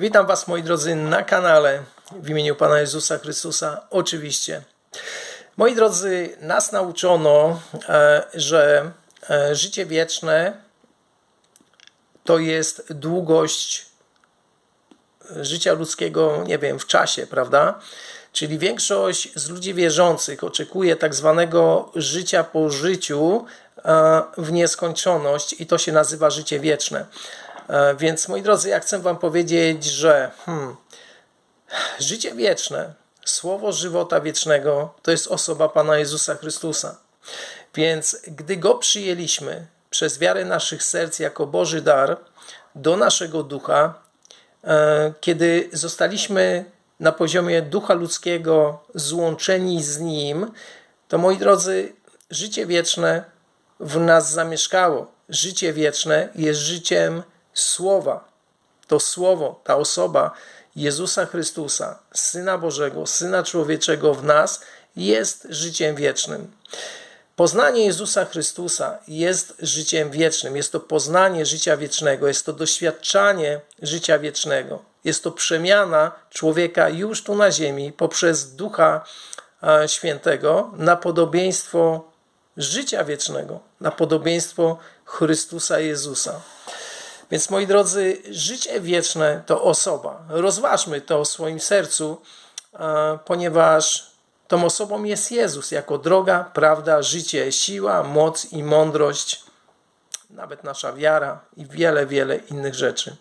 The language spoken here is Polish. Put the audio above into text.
Witam Was, moi drodzy, na kanale w imieniu Pana Jezusa Chrystusa, oczywiście. Moi drodzy, nas nauczono, e, że e, życie wieczne to jest długość życia ludzkiego, nie wiem, w czasie, prawda? Czyli większość z ludzi wierzących oczekuje tak zwanego życia po życiu e, w nieskończoność i to się nazywa życie wieczne. E, Więc moi drodzy, ja chcę Wam powiedzieć, że hmm, życie wieczne, słowo żywota wiecznego to jest osoba Pana Jezusa Chrystusa. Więc gdy Go przyjęliśmy przez wiarę naszych serc jako Boży dar do naszego ducha, e, kiedy zostaliśmy na poziomie ducha ludzkiego złączeni z Nim, to moi drodzy, życie wieczne w nas zamieszkało. Życie wieczne jest życiem Słowa. To Słowo, ta osoba Jezusa Chrystusa, Syna Bożego, Syna Człowieczego w nas jest życiem wiecznym. Poznanie Jezusa Chrystusa jest życiem wiecznym. Jest to poznanie życia wiecznego, jest to doświadczanie życia wiecznego. Jest to przemiana człowieka już tu na ziemi poprzez Ducha e, Świętego na podobieństwo życia wiecznego, na podobieństwo Chrystusa Jezusa. Więc moi drodzy, życie wieczne to osoba. Rozważmy to w swoim sercu, e, ponieważ tą osobą jest Jezus jako droga, prawda, życie, siła, moc i mądrość, nawet nasza wiara i wiele, wiele innych rzeczy.